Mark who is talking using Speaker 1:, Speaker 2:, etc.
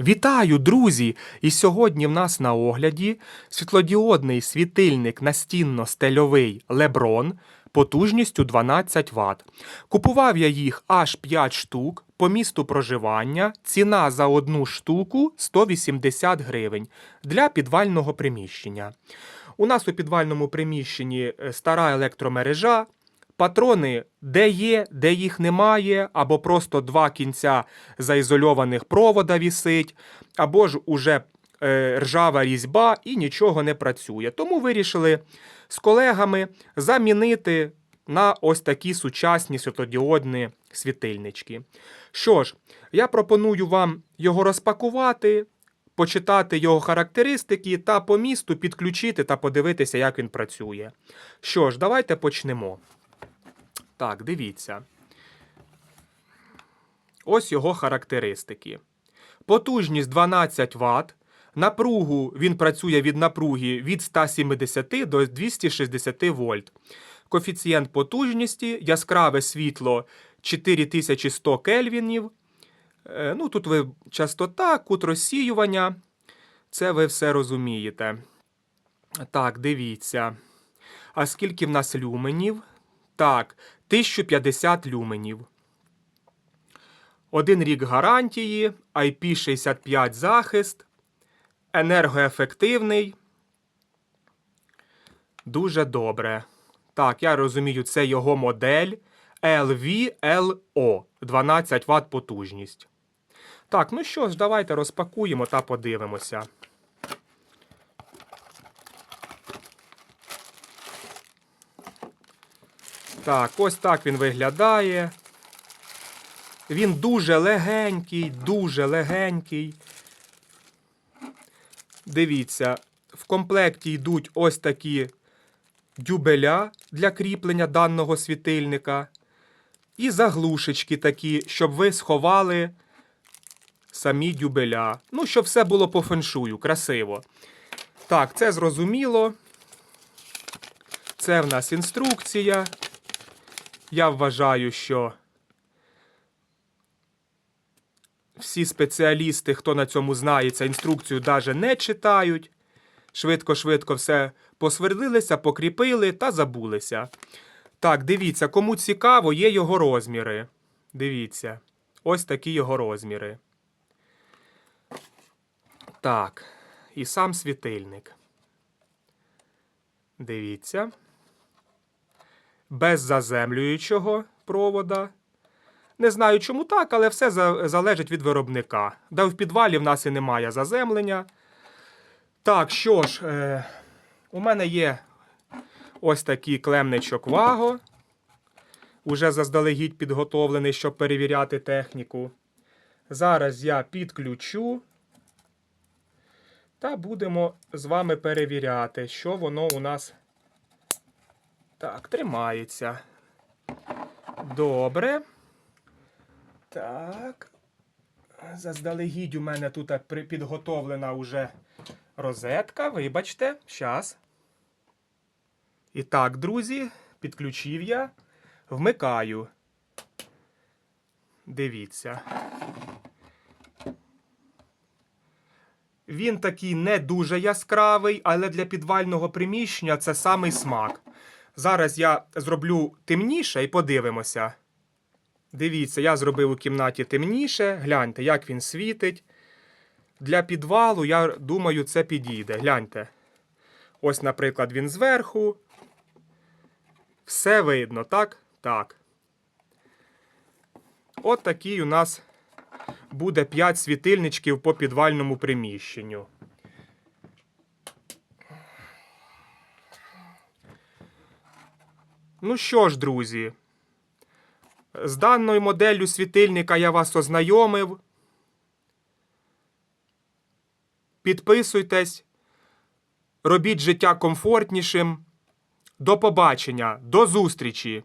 Speaker 1: Вітаю, друзі! І сьогодні в нас на огляді світлодіодний світильник настінно-стельовий Леброн потужністю 12 Вт. Купував я їх аж 5 штук по місту проживання. Ціна за одну штуку 180 гривень для підвального приміщення. У нас у підвальному приміщенні е, стара електромережа. Патрони де є, де їх немає, або просто два кінця заізольованих провода вісить, або ж уже е, ржава різьба і нічого не працює. Тому вирішили з колегами замінити на ось такі сучасні світлодіодні світильнички. Що ж, я пропоную вам його розпакувати, почитати його характеристики та по місту підключити та подивитися, як він працює. Що ж, давайте почнемо. Так, дивіться. Ось його характеристики. Потужність 12 Вт. Напругу він працює від напруги від 170 до 260 вольт. Коефіцієнт потужності, яскраве світло 4100 кельвінів. Е, Ну, тут ви частота, кут розсіювання. Це ви все розумієте. Так, дивіться. А скільки в нас люменів? Так, 1050 люменів. Один рік гарантії, IP65 захист, енергоефективний. Дуже добре. Так, я розумію, це його модель LVLO 12 Вт потужність. Так, ну що ж, давайте розпакуємо та подивимося. Так, ось так він виглядає. Він дуже легенький, дуже легенький. Дивіться, в комплекті йдуть ось такі дюбеля для кріплення даного світильника. І заглушечки такі, щоб ви сховали самі дюбеля. Ну, щоб все було по феншую, красиво. Так, це зрозуміло. Це в нас інструкція. Я вважаю, що всі спеціалісти, хто на цьому знається, інструкцію навіть не читають. Швидко-швидко все посвердилися, покріпили та забулися. Так, дивіться, кому цікаво, є його розміри. Дивіться, ось такі його розміри. Так, і сам світильник. Дивіться без заземлюючого провода. Не знаю, чому так, але все залежить від виробника. Да в підвалі в нас і немає заземлення. Так, що ж, е, у мене є ось такий клемничок Ваго. Уже заздалегідь підготовлений, щоб перевіряти техніку. Зараз я підключу. Та будемо з вами перевіряти, що воно у нас так, тримається. Добре. Так. Заздалегідь у мене тут підготовлена уже розетка. Вибачте, щас. І так, друзі, підключив я. Вмикаю. Дивіться. Він такий не дуже яскравий, але для підвального приміщення це самий смак. Зараз я зроблю темніше і подивимося. Дивіться, я зробив у кімнаті темніше. Гляньте, як він світить. Для підвалу, я думаю, це підійде. Гляньте. Ось, наприклад, він зверху. Все видно, так? Так. От такий у нас буде 5 світильничків по підвальному приміщенню. Ну що ж, друзі, з даною моделлю світильника я вас ознайомив. Підписуйтесь, робіть життя комфортнішим. До побачення, до зустрічі!